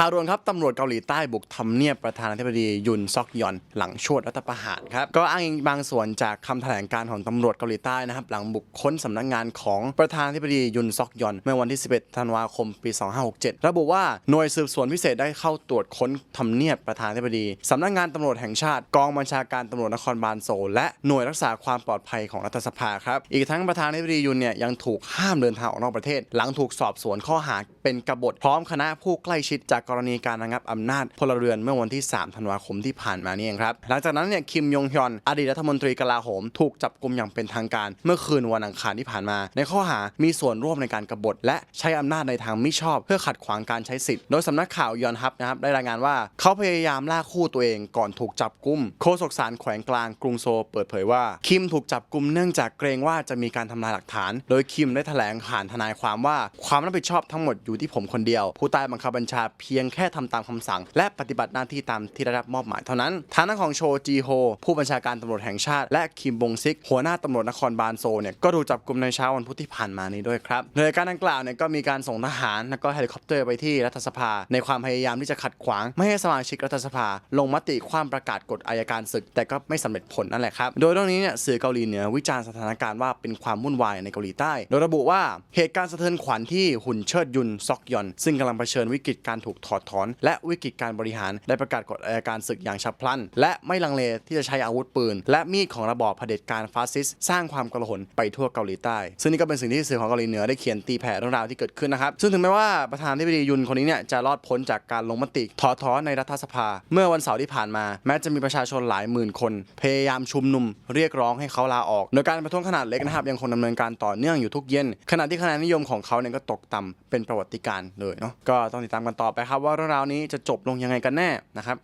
ข่าวด่วนครับตำรวจเกาหลีใต้บุกทำเนียบประธานาธิบดียุนซอกยอน หลังชวดรัฐประหารครับ ก็อ้างอิงบางส่วนจากคำแถลงการของตำรวจเกาหลีใต้นะครับ หลังบุกค้นสำนักงานของประธานาธิบดียุนซอกยอน เมื่อวันที่ 11 ธันวาคม ปี 2567 ระบุว่าหน่วยสืบสวนพิเศษได้เข้าตรวจค้นทำเนียบประธานาธิบดีสำนักงานตำรวจแห่งชาติกองบัญชาการตำรวจนครบาลโซลและหน่วยรักษาความปลอดภัยของรัฐสภาครับอีกทั้งประธานาธิบดียุนเนี่ยยังถูกห้ามเดินทางออกนอกประเทศ หลังถูกสอบสวนข้อหาเป็นกบฏพร้อมคณะผู้ใกล้ชิดจากกรณีการระงับอำนาจพลเรือนเมื่อวันที่ 3 ธันวาคมที่ผ่านมานี่เองครับ หลังจากนั้นเนี่ยคิมยงฮยอนอดีตรัฐมนตรีกลาโหม ถูกจับกลุมอย่างเป็นทางการ เมื่อคืนวันอังคารที่ผ่านมา ในข้อหามีส่วนร่วมในการกบฏ และใช้อำนาจในทางมิชอบ เพื่อขัดขวางการใช้สิทธิ์โดยสำนักข่าวยอนฮับนะครับได้รายงานว่าเขาพยายามล่าคู่ตัวเองก่อนถูกจับกุมโฆษกศาลแขวงกลางกรุงโซลเปิดเผยว่าคิมถูกจับกุมเนื่องจากเกรงว่าจะมีการทำลายหลักฐาน โดยคิมได้แถลงผ่านทนายความว่าความรับผิดชอบทั้งหมดอยู่ที่ผมคนเดียว ผู้ใต้บังคับบัญชาเพียงยังแค่ทำตามคำสั่ง และปฏิบัติหน้าที่ตามที่ได้รับมอบหมายเท่านั้น ทางด้านของโชจีโฮผู้บัญชาการตำรวจแห่งชาติ และคิมบงซิก หัวหน้าตำรวจนครบาลโซเนี่ยก็ถูกจับกลุ่มในเช้าวันพุธที่ผ่านมานี้ด้วยครับโดยการดังกล่าวเนี่ยก็มีการส่งทหารและก็เฮลิคอปเตอร์ไปที่รัฐสภา ในความพยายามที่จะขัดขวาง ไม่ให้สมาชิกรัฐสภา ลงมติความประกาศกฎอายการศึก แต่ก็ไม่สำเร็จผลนั่นแหละครับโดยเรื่องนี้เนี่ยสื่อเกาหลีเหนือวิจารณ์สถานการณ์ว่าเป็นความวุ่นวายในเกาหลีใต้โดยระบุว่าเหตุการณ์สะเทือนขวัญที่หุ่นเชิดยุนซอกยอนซึ่งกำลังเผชิญวิกฤตการถูกถอดถอน และวิกฤตการบริหารได้ประกาศกฎอายการศึกอย่างฉับพลัน และไม่ลังเลที่จะใช้อาวุธปืน และมีดของระบอบเผด็จการฟาสซิสต์สร้างความกลาหนไปทั่วเกาหลีใต้ ซึ่งนี่ก็เป็นสิ่งที่สื่อของเกาหลีเหนือได้เขียนตีแผ่เรื่องราวที่เกิดขึ้นนะครับซึ่งถึงแม้ว่าประธานาธิบดียุนคนนี้เนี่ยจะรอดพ้นจากการลงมติถอดถอนในรัฐสภา เมื่อวันเสาร์ที่ผ่านมา แม้จะมีประชาชนหลายหมื่นคน พยายามชุมนุมเรียกร้องให้เขาลาออก โดยการประท้วงขนาดเล็กนะครับยังคงดำเนินการต่อเนื่องอยู่ทุกเย็นขณะที่คะแนนนิยมของเขาเนี่ยก็ตกต่ำเป็นประวัติการณ์เลยเนาะก็ต้องติดตามกันต่อไปครับว่าเรื่องราวนี้จะจบลงยังไงกันแน่นะครับ